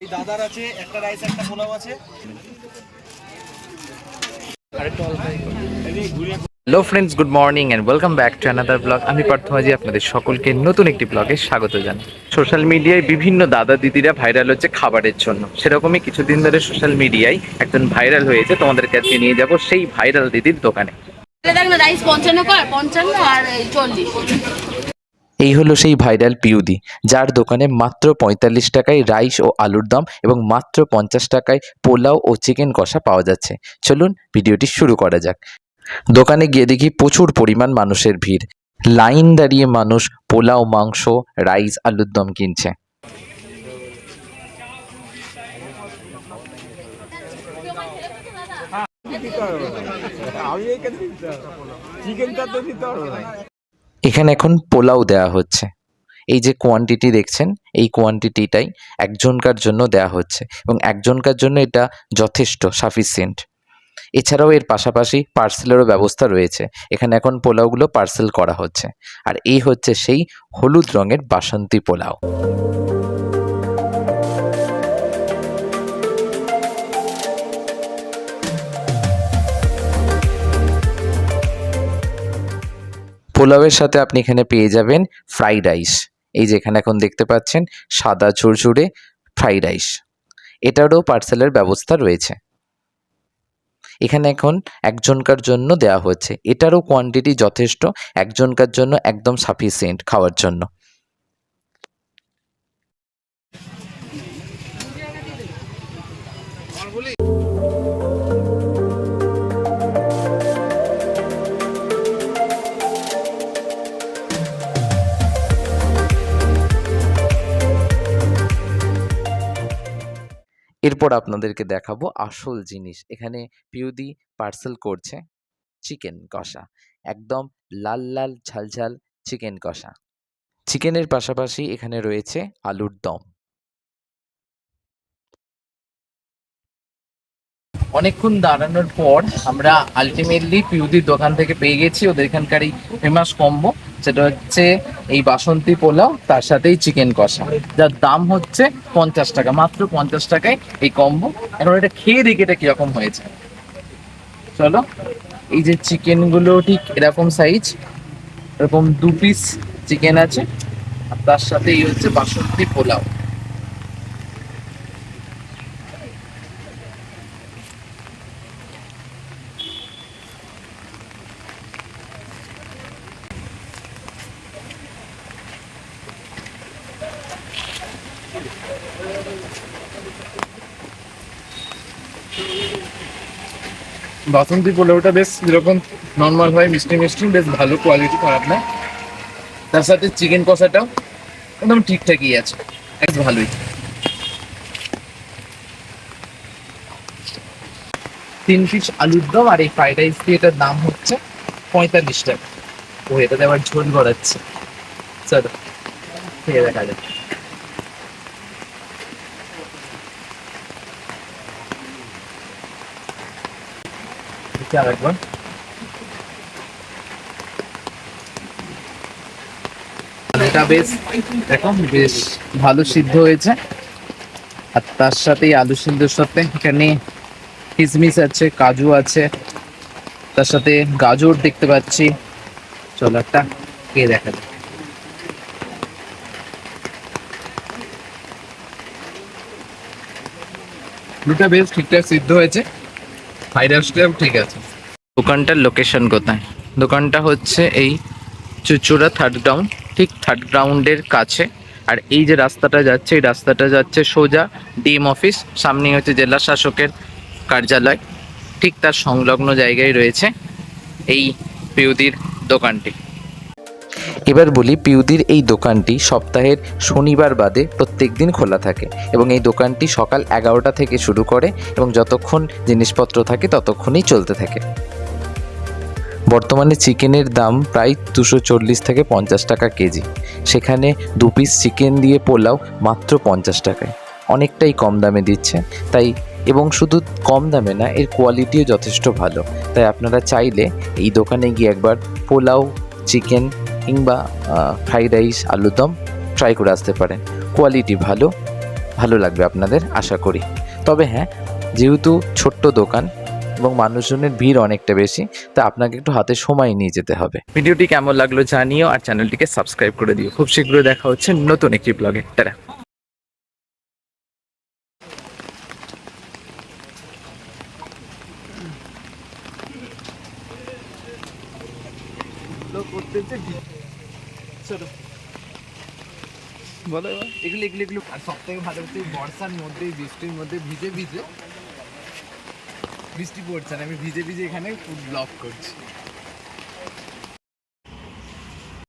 এই দাদার আছে একটা রাইস একটা পোলাও আছে। Hello friends good morning and welcome back to another blog আমি পার্থ মাঝি আপনাদের সকলকে নতুন একটি ব্লগে স্বাগত জানাই। সোশ্যাল মিডিয়ায় বিভিন্ন দাদা দিদিরা ভাইরাল হচ্ছে খাবারের জন্য। সেরকমই কিছুদিন ধরে সোশ্যাল মিডিয়ায় একজন ভাইরাল হয়েছে তোমাদেরকে আজকে নিয়ে যাব সেই ভাইরাল দিদির দোকানে। দেখ না রাইস পঞ্চান্ন কর পঞ্চান্ন আর চল্লিশ। এই হলো সেই ভাইরাল পিউদি, যার দোকানে মাত্র পঁয়তাল্লিশ টাকায় রাইস ও আলুর দম এবং মাত্র পঞ্চাশ টাকায় পোলাও ও চিকেন কষা পাওয়া যাচ্ছে। চলুন ভিডিওটি শুরু করা যাক। দোকানে গিয়ে দেখি প্রচুর পরিমাণ মানুষের ভিড়। লাইন দাঁড়িয়ে মানুষ পোলাও, মাংস, রাইস, আলুর দম কিনছে। এখানে এখন পোলাও দেয়া হচ্ছে। এই যে কোয়ান্টিটি দেখছেন, এই কোয়ান্টিটিটাই একজনকার জন্য দেয়া হচ্ছে এবং একজনকার জন্য এটা যথেষ্ট সাফিসিয়েন্ট এছাড়াও এর পাশাপাশি পার্সেলেরও ব্যবস্থা রয়েছে। এখানে এখন পোলাওগুলো পার্সেল করা হচ্ছে। আর এই হচ্ছে সেই হলুদ রঙের বাসন্তী পোলাও। পোলাওয়ের সাথে আপনি এখানে পেয়ে যাবেন ফ্রাইড রাইস এই যে এখানে এখন দেখতে পাচ্ছেন, সাদা ঝুরঝুরে ফ্রাইড রাইস এটারও পার্সেলের ব্যবস্থা রয়েছে। এখানে এখন একজনকার জন্য দেওয়া হচ্ছে। এটারও কোয়ান্টিটি যথেষ্ট, একজনকার জন্য একদম সাফিসিয়েন্ট খাওয়ার জন্য। এরপর আপনাদেরকে দেখাবো আসল জিনিস। এখানে পিউদি পার্সেল করছে চিকেন কষা। একদম লাল লাল ঝালঝাল চিকেন কষা। চিকেনের পাশাপাশি এখানে রয়েছে আলুর দম। অনেকক্ষণ দাঁড়ানোর পর আমরা আলটিমেটলি পিউদির দোকান থেকে পেয়ে গেছি। ওদের এখানকার এই ফেমাস কম্বো সেটা হচ্ছে এই বাসন্তী পোলাও, তার সাথেই চিকেন কষা। যার দাম হচ্ছে পঞ্চাশ টাকা, মাত্র পঞ্চাশ টাকায় এই কম্বো এখন এটা খেয়ে দেখি এটা কীরকম হয়েছে। চলো, এই যে চিকেনগুলো ঠিক এরকম সাইজ এরকম দু পিস চিকেন আছে, আর তার সাথে এই হচ্ছে বাসন্তী পোলাও। বাসন্তী পোলাওটা বেশ যেরকম নর্মাল হয়, মিষ্টি মিষ্টি, বেশ ভালো কোয়ালিটি খারাপ না। তার সাথে চিকেন কষাটাও একদম ঠিকঠাকই আছে, বেশ ভালোই। তিন পিস আলুর দম আর এই ফ্রাইড রাইস এটার দাম হচ্ছে পঁয়তাল্লিশ টাকা। ও, এটাতে আবার ঝোল গড়াচ্ছে। চলো, খেয়ে দেখা যাক। দেখি আরেকবার। এটা বেশ ভালো সিদ্ধ হয়েছে। আর তার সাথে আলু সিদ্ধর সাথে এখানে কিশমিশ আছে, কাজু আছে। তার সাথে গাজর দেখতে পাচ্ছি। চলো একটা কে দেখা যাক। আলুটা বেশ ঠিকঠাক সিদ্ধ হয়েছে। ফ্রাইড রাইসটাও ঠিক আছে। দোকানটার লোকেশন কোথায়? দোকানটা হচ্ছে এই চুচুড়া থার্ড গ্রাউন্ড ঠিক থার্ড গ্রাউন্ডের কাছে। আর এই যে রাস্তাটা যাচ্ছে, এই রাস্তাটা যাচ্ছে সোজা ডিএম অফিস, সামনেই হচ্ছে জেলা শাসকের কার্যালয়, ঠিক তার সংলগ্ন জায়গায় রয়েছে এই পিউদির দোকানটি। এবার বলি পিউদির এই দোকানটি সপ্তাহের শনিবার বাদে প্রত্যেক দিন খোলা থাকে এবং এই দোকানটি সকাল এগারোটা থেকে শুরু করে এবং যতক্ষণ জিনিসপত্র থাকে ততক্ষণই চলতে থাকে। বর্তমানে চিকেনের দাম প্রায় দুশো চল্লিশ থেকে পঞ্চাশ টাকা কেজি। সেখানে দু পিস চিকেন দিয়ে পোলাও মাত্র পঞ্চাশ টাকায়। অনেকটাই কম দামে দিচ্ছে। তাই এবং শুধু কম দামে না, এর কোয়ালিটিও যথেষ্ট ভালো। তাই আপনারা চাইলে এই দোকানে গিয়ে একবার পোলাও চিকেন কিংবা ফ্রাইড রাইস আলুর দম ট্রাই করে আসতে পারেন। কোয়ালিটি ভালো ভালো লাগবে আপনাদের আশা করি। তবে হ্যাঁ যেহেতু ছোট্ট দোকান এবং মানুষজনের ভিড় অনেকটা বেশি তা আপনাকে একটু হাতে সময় নিয়ে যেতে হবে। ভিডিওটি কেমন লাগল জানিও আর চ্যানেলটিকে সাবস্ক্রাইব করে দিও। খুব শীঘ্রই দেখা হচ্ছে নতুন একটি ব্লগে টাটা। বলো এগুলো এগুলো এগুলো। আর সব থেকে ভালো হচ্ছে বর্ষার মধ্যে বৃষ্টির মধ্যে ভিজে ভিজে বৃষ্টি পড়ছে না আমি ভিজে ভিজে এখানে ফুড ব্লক করছি।